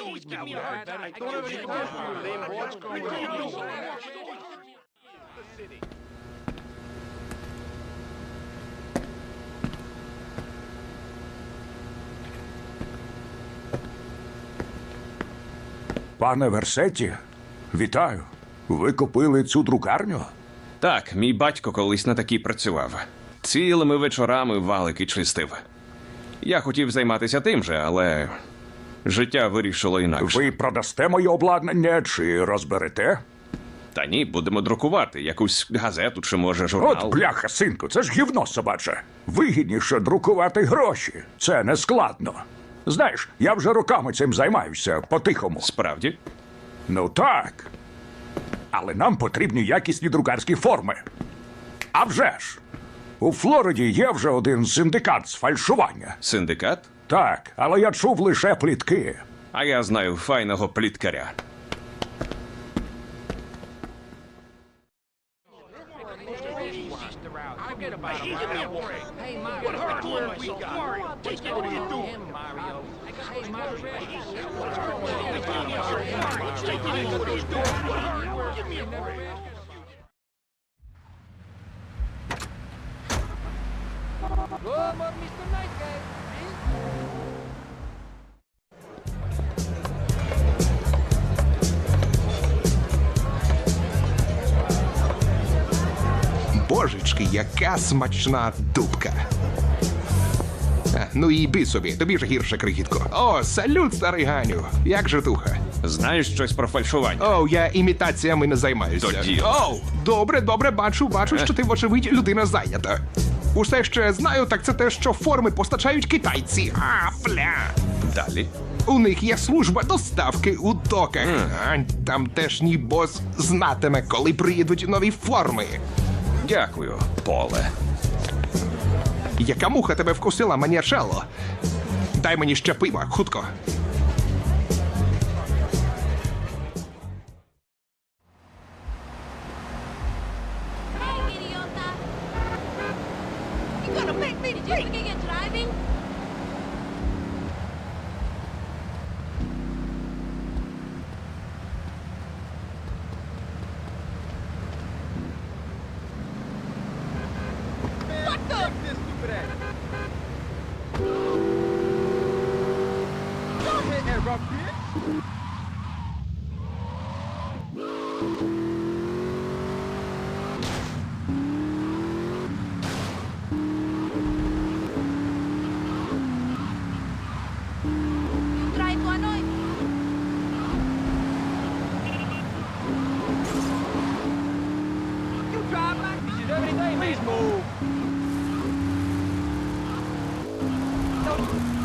always give me a hard time. I told you what's going on. Пане Версеті, вітаю. Ви купили цю друкарню? Так, мій батько колись на такій працював. Цілими вечорами валики чистив. Я хотів займатися тим же, але життя вирішило інакше. Ви продасте моє обладнання чи розберете? Та ні, будемо друкувати якусь газету чи може журнал. От бляха, синку, це ж гівно собаче. Вигідніше друкувати гроші. Це не складно. Знаєш, я вже роками цим займаюся по-тихому. Справді? Ну так. Але нам потрібні якісні друкарські форми. А вже ж! У Флориді є вже один синдикат з фальшування. Синдикат? Так, але я чув лише плітки. А я знаю файного пліткаря. Forget about it, Mario. Божечки, яка смачна дубка. А, ну і йди собі, тобі ж гірше крихітко. О, салют, старий Ганю. Як же туха? Знаєш щось про фальшування? О, я імітаціями не займаюся. Тоді. О, добре, добре, бачу, бачу, що ти, вочевидь, людина зайнята. Усе ще знаю, так це те, що форми постачають китайці. А, бля. Далі. У них є служба доставки у доках. А, Тамтешній бос знатиме, коли приїдуть нові форми. Дякую, поле. Яка муха тебе вкусила, манячело? Дай мені ще пива, хутко. jogar aqui. mesmo! Não.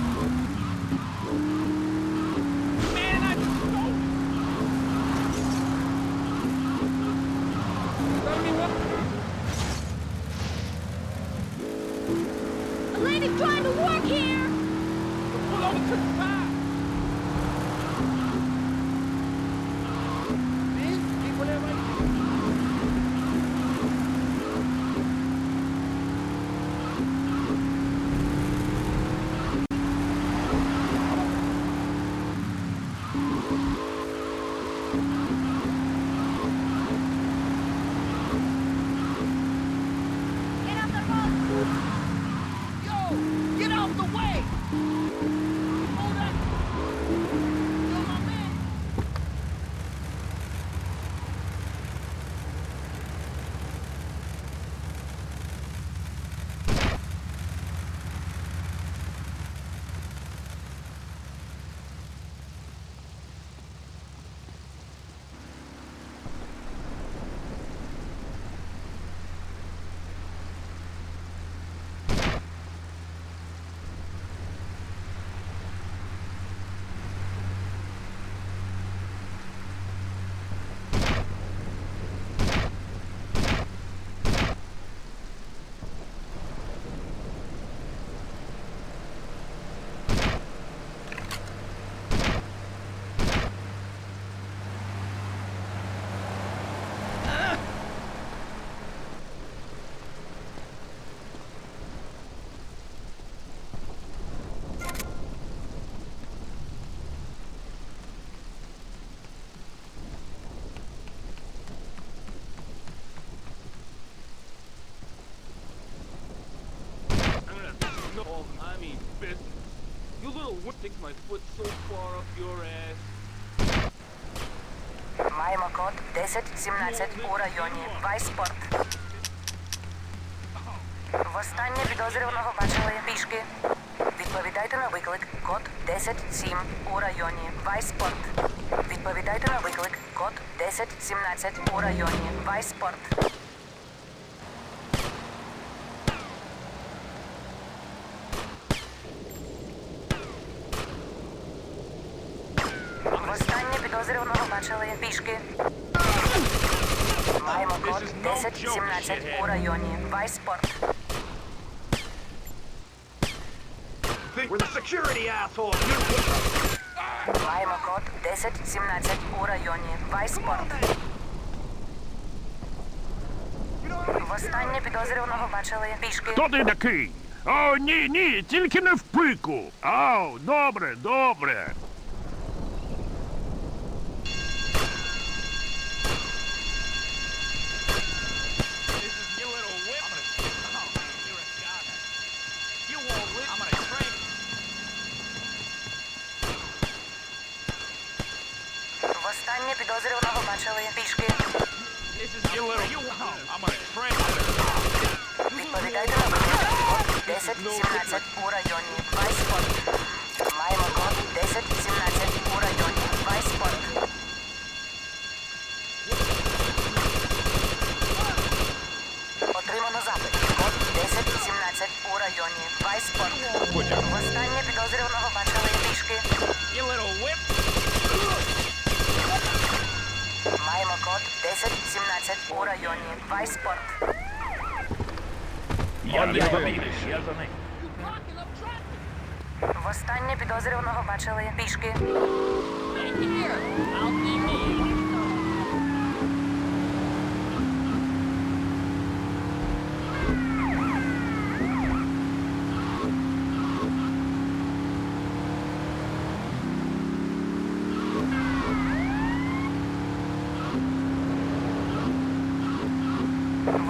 Little whip my foot so far up your ass. Маємо код 1017 у районі Вайспорт. Востаннє підозрюваного бачили пішки. Відповідайте на виклик. Код 107 у районі Вайспорт. Відповідайте на виклик. Код 1017 у районі Вайспорт. Востаннє підозрюваного бачили пішки. Маємо код 1017 у районі Вайспорт. Маємо код 1017 у районі Вайспорт. Востаннє підозрюваного бачили пішки. Хто ти такий? О, ні, ні, тільки не в пику. Ау, добре, добре. Востаннє підозрюваного бачили пішки. Відповідайте на. Код 1017 у районі Вайспорт. Маємо код 1017 у районі Вайспорт. Я не вийдеш, я за ним. Востаннє підозрюваного бачили пішки.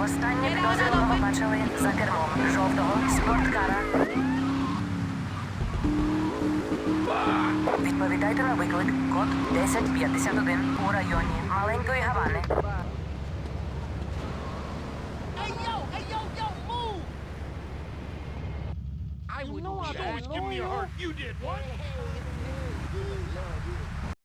Востаннє підозрюваного бачили за кермом жовтого спорткара. Відповідайте на виклик. Код 1051 у районі Маленької Гавани. Hey, yo, yo, move. I would. know always give me a heart. You did what?